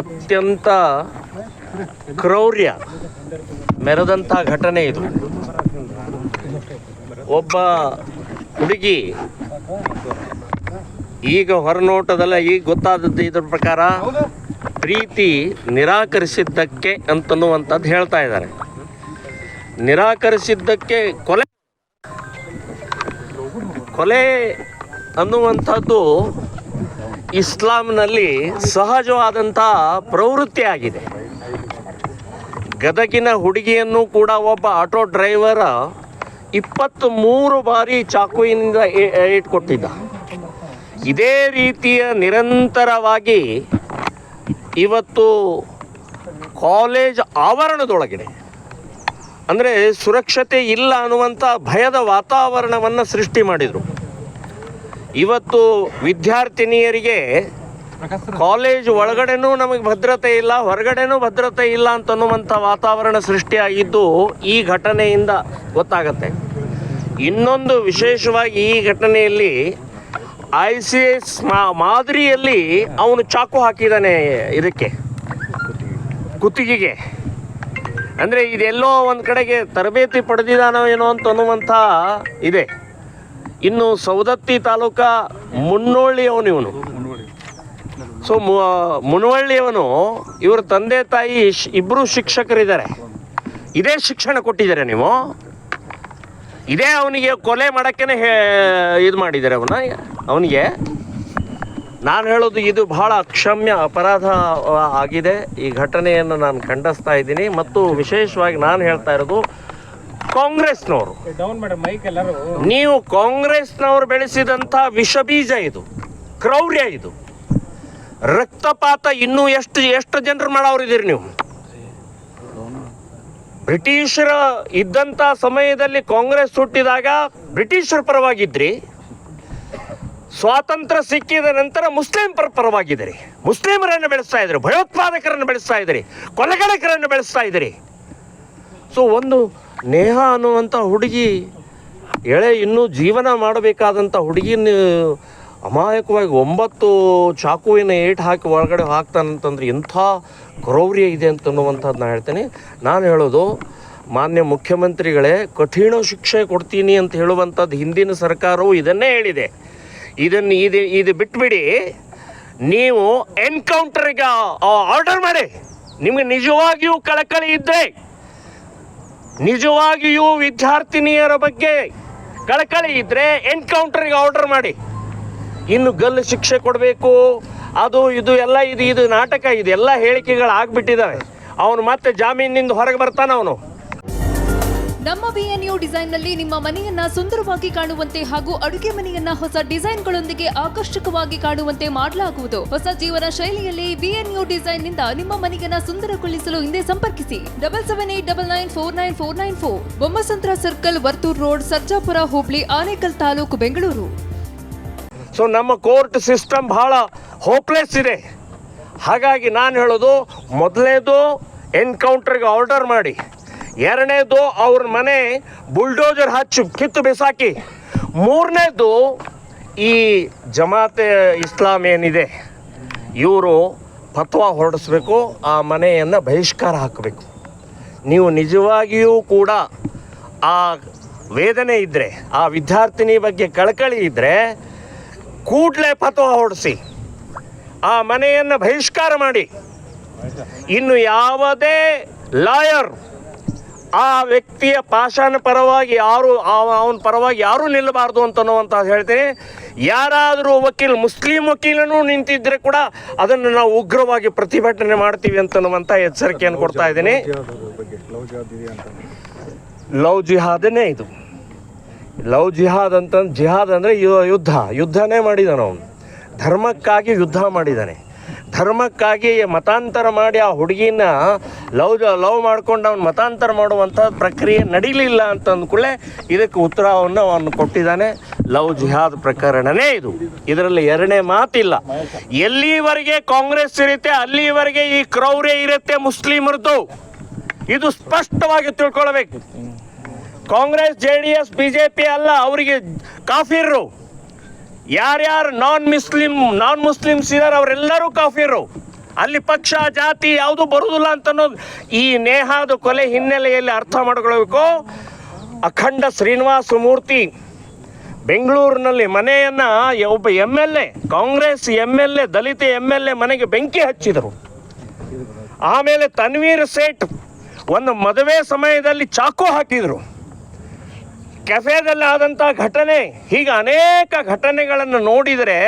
ಅತ್ಯಂತ ಕ್ರೌರ್ಯ ಮೆರೆದಂಥ ಘಟನೆ ಇದು. ಒಬ್ಬ ಹುಡುಗಿ ಈಗ ಹೊರನೋಟದಲ್ಲ, ಈಗ ಗೊತ್ತಾದದ್ದು ಇದ್ರ ಪ್ರಕಾರ ಪ್ರೀತಿ ನಿರಾಕರಿಸಿದ್ದಕ್ಕೆ ಅಂತನ್ನುವಂಥದ್ದು ಹೇಳ್ತಾ ಇದ್ದಾರೆ. ನಿರಾಕರಿಸಿದ್ದಕ್ಕೆ ಕೊಲೆ ಕೊಲೆ ಅನ್ನುವಂಥದ್ದು ಇಸ್ಲಾಂನಲ್ಲಿ ಸಹಜವಾದಂಥ ಪ್ರವೃತ್ತಿ ಆಗಿದೆ. ಗದಗಿನ ಹುಡುಗಿಯನ್ನು ಕೂಡ ಒಬ್ಬ ಆಟೋ ಡ್ರೈವರ ಇಪ್ಪತ್ತು ಮೂರು ಬಾರಿ ಚಾಕುವಿನಿಂದ ಇಟ್ಕೊಟ್ಟಿದ್ದ. ಇದೇ ರೀತಿಯ ನಿರಂತರವಾಗಿ ಇವತ್ತು ಕಾಲೇಜ್ ಆವರಣದೊಳಗಿದೆ. ಅಂದರೆ ಸುರಕ್ಷತೆ ಇಲ್ಲ ಅನ್ನುವಂಥ ಭಯದ ವಾತಾವರಣವನ್ನು ಸೃಷ್ಟಿ ಮಾಡಿದರು. ಇವತ್ತು ವಿದ್ಯಾರ್ಥಿನಿಯರಿಗೆ ಕಾಲೇಜ್ ಒಳಗಡೆನೂ ನಮಗೆ ಭದ್ರತೆ ಇಲ್ಲ, ಹೊರಗಡೆನೂ ಭದ್ರತೆ ಇಲ್ಲ ಅಂತನ್ನುವಂಥ ವಾತಾವರಣ ಸೃಷ್ಟಿಯಾಗಿದ್ದು ಈ ಘಟನೆಯಿಂದ ಗೊತ್ತಾಗತ್ತೆ. ಇನ್ನೊಂದು ವಿಶೇಷವಾಗಿ ಈ ಘಟನೆಯಲ್ಲಿ ಐ ಸಿ ಎಸ್ ಮಾದರಿಯಲ್ಲಿ ಅವನು ಚಾಕು ಹಾಕಿದ್ದಾನೆ ಇದಕ್ಕೆ, ಕುತ್ತಿಗೆಗೆ. ಅಂದರೆ ಇದೆಲ್ಲೋ ಒಂದು ಕಡೆಗೆ ತರಬೇತಿ ಪಡೆದಿದ್ದಾನೋ ಏನೋ ಅಂತ ಅನ್ನುವಂಥ ಇದೆ. ಇನ್ನು ಸೌದತ್ತಿ ತಾಲೂಕಾ ಮುನ್ನೋಳ್ಳಿಯವನು ಇವನು. ಸೊ ಮುನವಳ್ಳಿಯವನು ಇವ್ರ ತಂದೆ ತಾಯಿ ಇಬ್ಬರು ಶಿಕ್ಷಕರಿದ್ದಾರೆ. ಇದೇ ಶಿಕ್ಷಣ ಕೊಟ್ಟಿದ್ದಾರೆ ನೀವು. ಇದೇ ಅವನಿಗೆ ಕೊಲೆ ಮಾಡೋಕ್ಕೇ ಇದು ಮಾಡಿದ್ದಾರೆ ಅವನ. ಅವನಿಗೆ ನಾನು ಹೇಳೋದು ಇದು ಬಹಳ ಅಕ್ಷಮ್ಯ ಅಪರಾಧ ಆಗಿದೆ. ಈ ಘಟನೆಯನ್ನು ನಾನು ಖಂಡಿಸ್ತಾ ಇದ್ದೀನಿ. ಮತ್ತು ವಿಶೇಷವಾಗಿ ನಾನು ಹೇಳ್ತಾ ಇರೋದು ಕಾಂಗ್ರೆಸ್ನವರು. ನೀವು ಕಾಂಗ್ರೆಸ್ನವರು ಬೆಳೆಸಿದಂಥ ವಿಷಬೀಜ ಇದು ಕ್ರೌರ್ಯ ಇದು. ರಕ್ತಪಾತ ಇನ್ನೂ ಎಷ್ಟು ಎಷ್ಟು ಜನರು ಮಾಡೋರಿದ್ದೀರಿ ನೀವು? ಬ್ರಿಟಿಷರ ಇದ್ದಂಥ ಸಮಯದಲ್ಲಿ ಕಾಂಗ್ರೆಸ್ ಹುಟ್ಟಿದಾಗ ಬ್ರಿಟಿಷರ ಪರವಾಗಿದ್ರಿ. ಸ್ವಾತಂತ್ರ್ಯ ಸಿಕ್ಕಿದ ನಂತರ ಮುಸ್ಲಿಂ ಪರ ಪರವಾಗಿದ್ದೀರಿ ಮುಸ್ಲಿಮರನ್ನು ಬೆಳೆಸ್ತಾ ಇದ್ರಿ ಭಯೋತ್ಪಾದಕರನ್ನು ಬೆಳೆಸ್ತಾ ಇದ್ರಿ ಕೊಲೆಗಡಕರನ್ನು ಬೆಳೆಸ್ತಾ ಇದ್ರಿ. ಸೊ ಒಂದು ನೇಹ ಅನ್ನುವಂಥ ಹುಡುಗಿ ಎಳೆ ಇನ್ನೂ ಜೀವನ ಮಾಡಬೇಕಾದಂಥ ಹುಡುಗಿನ ಅಮಾಯಕವಾಗಿ ಒಂಬತ್ತು ಚಾಕುವಿನ ಏಟ್ ಹಾಕಿ ಒಳಗಡೆ ಹಾಕ್ತಾನಂತಂದ್ರೆ ಎಂಥ ಕ್ರೌರ್ಯ ಇದೆ ಅಂತನ್ನುವಂಥದ್ದು ನಾನು ಹೇಳ್ತೇನೆ. ನಾನು ಹೇಳೋದು, ಮಾನ್ಯ ಮುಖ್ಯಮಂತ್ರಿಗಳೇ, ಕಠಿಣ ಶಿಕ್ಷೆ ಕೊಡ್ತೀನಿ ಅಂತ ಹೇಳುವಂಥದ್ದು ಹಿಂದಿನ ಸರ್ಕಾರವು ಇದನ್ನೇ ಹೇಳಿದೆ. ಇದನ್ನು ಇದು ಇದು ಬಿಟ್ಬಿಡಿ. ನೀವು ಎನ್ಕೌಂಟರ್ಗೆ ಆರ್ಡರ್ ಮಾಡಿ. ನಿಮಗೆ ನಿಜವಾಗಿಯೂ ಕಳಕಳಿ ಇದ್ದರೆ ನಿಜವಾಗಿಯೂ ವಿದ್ಯಾರ್ಥಿನಿಯರ ಬಗ್ಗೆ ಕಳಕಳಿ ಇದ್ದರೆ ಎನ್ಕೌಂಟರ್ಗೆ ಆರ್ಡರ್ ಮಾಡಿ. ಇನ್ನು ಗಲ್ಲು ಶಿಕ್ಷೆ ಕೊಡಬೇಕು. ಅದು, ಇದು ಎಲ್ಲ, ಇದು ಇದು ನಾಟಕ, ಇದೆಲ್ಲ ಹೇಳಿಕೆಗಳು ಆಗ್ಬಿಟ್ಟಿದ್ದಾವೆ ಅವನು ಮತ್ತೆ ಜಾಮೀನಿನಿಂದ ಹೊರಗೆ ಬರ್ತಾನೆ ಅವನು. ನಮ್ಮ ಬಿಎನ್ಯು ಡಿಸೈನ್ನಲ್ಲಿ ನಿಮ್ಮ ಮನೆಯನ್ನ ಸುಂದರವಾಗಿ ಕಾಣುವಂತೆ ಹಾಗೂ ಅಡುಗೆ ಮನೆಯನ್ನ ಹೊಸ ಡಿಸೈನ್ಗಳೊಂದಿಗೆ ಆಕರ್ಷಕವಾಗಿ ಕಾಣುವಂತೆ ಮಾಡಲಾಗುವುದು. ಹೊಸ ಜೀವನ ಶೈಲಿಯಲ್ಲಿ ಬಿಎನ್ಯು ಡಿಸೈನ್ನಿಂದ ನಿಮ್ಮ ಮನೆಯನ್ನ ಸುಂದರಗೊಳಿಸಲು ಹಿಂದೆ ಸಂಪರ್ಕಿಸಿ. Double seven eight double nine four nine four nine four Bommasandra circle Varthur road Sarjapura Hubli Anekal taluk Bengaluru. So ನಮ್ಮ ಕೋರ್ಟ್ ಸಿಸ್ಟಮ್ ಬಹಳ ಹೋಪ್ಲೆಸ್ ಇದೆ. ಹಾಗಾಗಿ ನಾನು ಹೇಳೋದು ಮೊದಲನೇದು ಎನ್ಕೌಂಟರ್ಗೆ ಆರ್ಡರ್ ಮಾಡಿ. ಎರಡನೇದು ಅವ್ರ ಮನೆ ಬುಲ್ಡೋಜರ್ ಹಚ್ಚಿ, ಕಿತ್ತು ಬಿಸಾಕಿ. ಮೂರನೇದು ಈ ಜಮಾತೆ ಇಸ್ಲಾಂ ಏನಿದೆ, ಇವರು ಫತ್ವಾ ಹೊರಡಿಸ್ಬೇಕು, ಆ ಮನೆಯನ್ನು ಬಹಿಷ್ಕಾರ ಹಾಕಬೇಕು. ನೀವು ನಿಜವಾಗಿಯೂ ಕೂಡ ಆ ವೇದನೆ ಇದ್ದರೆ ಆ ವಿದ್ಯಾರ್ಥಿನಿ ಬಗ್ಗೆ ಕಳಕಳಿ ಇದ್ದರೆ ಕೂಡಲೇ ಫತ್ವ ಹೊರಡಿಸಿ, ಆ ಮನೆಯನ್ನು ಬಹಿಷ್ಕಾರ ಮಾಡಿ. ಇನ್ನು ಯಾವುದೇ ಲಾಯರ್ ಆ ವ್ಯಕ್ತಿಯ ಪಾಷಾಣ ಪರವಾಗಿ ಯಾರು ಅವನ ಪರವಾಗಿ ಯಾರೂ ನಿಲ್ಲಬಾರ್ದು ಅಂತನ್ನುವಂತ ಹೇಳ್ತೇನೆ. ಯಾರಾದರೂ ವಕೀಲ್ ಮುಸ್ಲಿಂ ವಕೀಲನೂ ನಿಂತಿದ್ರೆ ಕೂಡ ಅದನ್ನು ನಾವು ಉಗ್ರವಾಗಿ ಪ್ರತಿಭಟನೆ ಮಾಡ್ತೀವಿ ಅಂತನ್ನುವಂಥ ಎಚ್ಚರಿಕೆಯನ್ನು ಕೊಡ್ತಾ ಇದ್ದೀನಿ. ಲವ್ ಜಿಹಾದನೇ ಇದು. ಲವ್ ಜಿಹಾದ್ ಅಂತ ಜಿಹಾದ್ ಅಂದರೆ ಯುದ್ಧ. ಯುದ್ಧನೇ ಮಾಡಿದಾನೆ ಅವನು. ಧರ್ಮಕ್ಕಾಗಿ ಯುದ್ಧ ಮಾಡಿದ್ದಾನೆ ಧರ್ಮಕ್ಕಾಗಿ ಮತಾಂತರ ಮಾಡಿ ಆ ಹುಡುಗಿನ ಲವ್ ಲವ್ ಮಾಡ್ಕೊಂಡು ಅವ್ನು ಮತಾಂತರ ಮಾಡುವಂಥ ಪ್ರಕ್ರಿಯೆ ನಡೀಲಿಲ್ಲ ಅಂತ ಅಂದ್ಕೂಡಲೇ ಇದಕ್ಕೆ ಉತ್ತರವನ್ನು ಅವನು ಕೊಟ್ಟಿದ್ದಾನೆ. ಲವ್ ಜಿಹಾದ್ ಪ್ರಕರಣನೇ ಇದು. ಇದರಲ್ಲಿ ಎರಡನೇ ಮಾತಿಲ್ಲ. ಎಲ್ಲಿವರೆಗೆ ಕಾಂಗ್ರೆಸ್ ಇರುತ್ತೆ, ಅಲ್ಲಿವರೆಗೆ ಈ ಕ್ರೌರ್ಯ ಇರುತ್ತೆ ಮುಸ್ಲಿಮರದ್ದು ಇದು ಸ್ಪಷ್ಟವಾಗಿ ತಿಳ್ಕೊಳ್ಬೇಕು. Congress, J D S, B J P ಅಲ್ಲ, ಅವರಿಗೆ ಕಾಫಿರು ಯಾರ್ಯಾರು ನಾನ್ ಮುಸ್ಲಿಂ ನಾನ್ ಮುಸ್ಲಿಮ್ಸ್ ಇದ್ದಾರೆ ಅವರೆಲ್ಲರೂ ಕಾಫಿರು. ಅಲ್ಲಿ ಪಕ್ಷ, ಜಾತಿ ಯಾವುದು ಬರುವುದಿಲ್ಲ ಅಂತ ಅನ್ನೋದು ಈ ನೇಹಾದ ಕೊಲೆ ಹಿನ್ನೆಲೆಯಲ್ಲಿ ಅರ್ಥ ಮಾಡ್ಕೊಳ್ಬೇಕು. ಅಖಂಡ ಶ್ರೀನಿವಾಸ ಮೂರ್ತಿ ಬೆಂಗಳೂರಿನಲ್ಲಿ ಮನೆಯನ್ನು ಒಬ್ಬ M L A, Congress M L A, Dalit M L A ಮನೆಗೆ ಬೆಂಕಿ ಹಚ್ಚಿದರು. ಆಮೇಲೆ ತನ್ವೀರ್ ಸೇಠ್ ಒಂದು ಮದುವೆ ಸಮಯದಲ್ಲಿ ಚಾಕು ಹಾಕಿದರು. ಕೆಫೆದಲ್ಲಿ ಆದಂಥ ಘಟನೆ. ಹೀಗೆ ಅನೇಕ ಘಟನೆಗಳನ್ನು ನೋಡಿದರೆ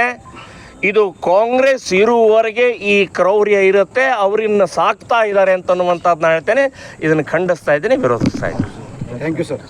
ಇದು ಕಾಂಗ್ರೆಸ್ ಇರುವವರೆಗೆ ಈ ಕ್ರೌರ್ಯ ಇರುತ್ತೆ, ಅವರನ್ನ ಸಾಕ್ತಾ ಇದ್ದಾರೆ ಅಂತನ್ನುವಂಥದ್ದು ನಾನು ಹೇಳ್ತೇನೆ. ಇದನ್ನು ಖಂಡಿಸ್ತಾ ಇದ್ದೀನಿ, ವಿರೋಧಿಸ್ತಾ ಇದ್ದೀನಿ. Thank you sir